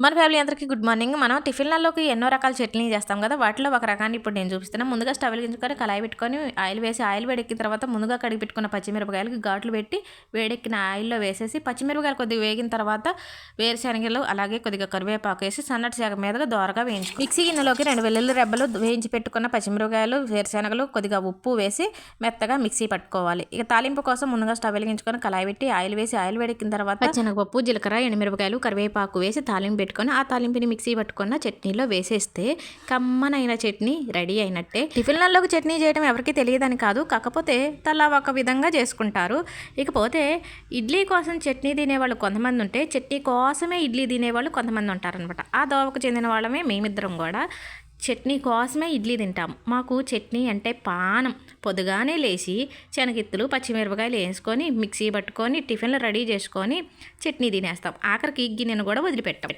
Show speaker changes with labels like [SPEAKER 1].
[SPEAKER 1] మన ఫ్యామిలీ అందరికీ good morning. మనం టిఫిన్లలోకి ఎన్నో రకాల చట్నీ చేస్తాం కదా వాటిలో ఒక రకాన్ని ఇప్పుడు నేను చూపిస్తున్నాను ముందుగా స్టవ్ వెలిగించుకొని కళాయి పెట్టుకొని ఆయిల్ వేసి ఆయిల్ వేడెక్కిన తర్వాత ముందుగా కడిగి పెట్టుకున్న పచ్చిమిరపకాయలకి ఘాట్లు పెట్టి వేడెక్కిన ఆయిల్లో వేసేసి పచ్చిమిరపకాయలు కొద్దిగా వేగిన తర్వాత వేరుశనగలు అలాగే కొద్దిగా కరివేపాకు వేసి సన్నటి శాఖ మీదగా దోరగా వేయించు మిక్సీ గిన్నెలోకి రెండు వెల్లుల్లి రెబ్బలు వేయించి పెట్టుకున్న పచ్చిమిరపకాయలు వేరుశనగలు కొద్దిగా ఉప్పు వేసి మెత్తగా మిక్సీ పట్టుకోవాలి. ఇక తాలింపు కోసం ముందుగా స్టవ్ వెలిగించుకొని కళాయి పెట్టి ఆయిల్ వేసి ఆయిల్ వేడెక్కిన తర్వాత పచ్చెనగపప్పు జీలకర్ర ఎండుమిరపకాయలు కరివేపాకు వేసి తాలింపు పెట్టుకొని ఆ తాలింపుని మిక్సీ పట్టుకున్న చట్నీలో వేసేస్తే కమ్మనైన చట్నీ రెడీ అయినట్టే. టిఫిన్లలోకి చట్నీ చేయడం ఎవరికి తెలియదని కాదు. కాకపోతే తలా ఒక విధంగా చేసుకుంటారు. ఇకపోతే ఇడ్లీ కోసం చట్నీ తినేవాళ్ళు కొంతమంది ఉంటే చట్నీ కోసమే ఇడ్లీ తినేవాళ్ళు కొంతమంది ఉంటారనమాట ఆ దోవకు చెందిన వాళ్ళమే మేమిద్దరం కూడా చట్నీ కోసమే ఇడ్లీ తింటాం. మాకు చట్నీ అంటే పానం. పొద్దుగానే లేచి శనగిత్తులు పచ్చిమిరపకాయలు వేసుకొని మిక్సీ పట్టుకొని టిఫిన్లు రెడీ చేసుకొని చట్నీ తినేస్తాం. ఆఖరికి గిన్నెను కూడా వదిలిపెట్టాం.